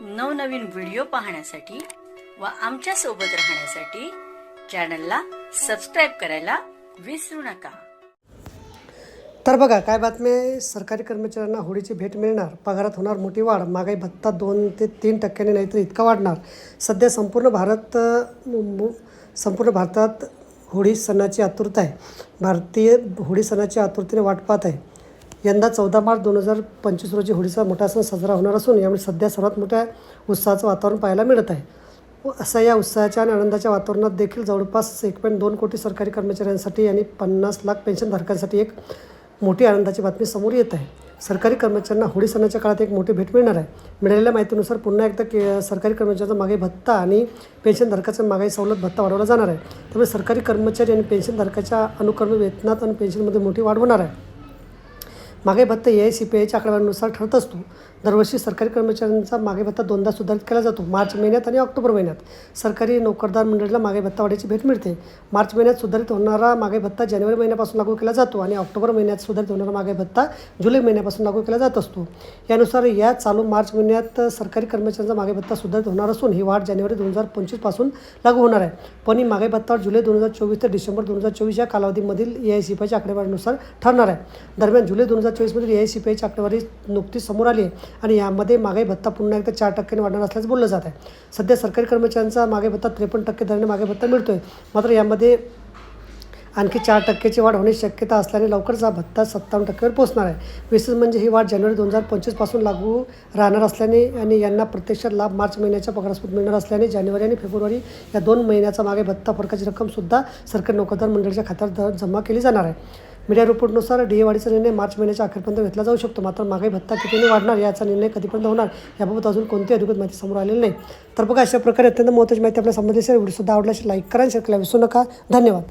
नवनवीन व्हिडिओ पाहण्यासाठी व आमच्यासोबत राहण्यासाठी चॅनलला सबस्क्राईब करायला विसरू नका. तर बघा काय बातमी आहे? सरकारी कर्मचाऱ्यांना होळीची भेट मिळणार. पगारात होणार मोठी वाढ. महागाई भत्ता दोन ते तीन टक्क्यांनी नाहीतर इतका वाढणार. सध्या संपूर्ण भारत संपूर्ण भारतात होळी सणाची आतुरता आहे. भारतीय होळी सणाची आतुरतेने वाट पाहत आहे. यंदा चौदा मार्च दोन हजार पंचवीस रोजी होळीचा मोठा सण साजरा होणार असून यामुळे सध्या सर्वात मोठ्या उत्साहाचं वातावरण पाहायला मिळत आहे. व असा या उत्साहाच्या आणि आनंदाच्या वातावरणात देखील जवळपास एक पॉईंट दोन कोटी सरकारी कर्मचाऱ्यांसाठी आणि पन्नास लाख पेन्शनधारकांसाठी एक मोठी आनंदाची बातमी समोर येत आहे. सरकारी कर्मचाऱ्यांना होळी सणाच्या काळात एक मोठी भेट मिळणार आहे. मिळालेल्या माहितीनुसार पुन्हा एकदा के सरकारी कर्मचाऱ्यांचा मागे भत्ता आणि पेन्शनधारकाचा मागे सवलत भत्ता वाढवला जाणार आहे. त्यामुळे सरकारी कर्मचारी आणि पेन्शनधारकाच्या अनुक्रमे वेतनात आणि पेन्शनमध्ये मोठी वाढ होणार आहे. मागे भत्ता ए आय सी पी आयच्या आकडेवारीनुसार ठरत असतो. दरवर्षी सरकारी कर्मचाऱ्यांचा मागे भत्ता दोनदा सुधारित केला जातो. मार्च महिन्यात आणि ऑक्टोबर महिन्यात. सरकारी नोकरदार मंडळीला मागे भत्ता वाढीची भेट मिळते. मार्च महिन्यात सुधारित होणारा मागे भत्ता जानेवारी महिन्यापासून लागू केला जातो आणि ऑक्टोबर महिन्यात सुधारित होणारा मागे भत्ता जुलै महिन्यापासून लागू केला जात असतो. यानुसार या चालू मार्च महिन्यात सरकारी कर्मचाऱ्यांचा मागे भत्ता सुधारित होणार असून ही वाढ जानेवारी दोन हजार पंचवीसपासून लागू होणार आहे. पण ही मागे भत्ता जुलै दोन हजार चोवीस ते डिसेंबर दोन हजार चोवीस या कालावधीमधील ए आय सी पीच्या आकडेवारीनुसार ठरणार आहे. दरम्यान जुलै दोन हजार चोवीसमध्ये ए आय सी पी आयची आकडेवारी नुकतीच समोर आली आहे. आणि यामध्ये मागे भत्ता पुन्हा एकदा चार टक्क्याने वाढणार असल्याचं बोललं जात आहे. सध्या सरकारी कर्मचाऱ्यांचा मागे भत्ता त्रेपन्न टक्के दराने मागे भत्ता मिळतो आहे मात्र यामध्ये आणखी चार टक्क्याची वाढ होण्याची शक्यता असल्याने लवकरच हा भत्ता सत्तावन्न टक्क्यावर पोहोचणार आहे. विशेष म्हणजे ही वाढ जानेवारी दोन हजार पंचवीसपासून लागू राहणार असल्याने आणि यांना प्रत्यक्षात लाभ मार्च महिन्याच्या पगारास्पद मिळणार असल्याने जानेवारी आणि फेब्रुवारी या दोन महिन्याचा मागे भत्ता फरकाची रक्कमसुद्धा सरकारी नोकरदार मंडळाच्या खात्यात जमा केली जाणार आहे. मीडिया रिपोर्टनुसार डी ए वाढीचा निर्णय मार्च महिन्याच्या अखेरपर्यंत घेतला जाऊ शकतो. मात्र मागे भत्ता कितीने वाढणार याचा निर्णय कधीपर्यंत होणार याबाबत अजून कोणती अधिकृत माहिती समोर आलेली नाही. तर बघा अशा प्रकारे अत्यंत महत्त्वाची माहिती आपल्या संबंधित व्हिडिओ सुद्धा आवडल्यास लाईक करा शेअर करायला विसरू नका. धन्यवाद.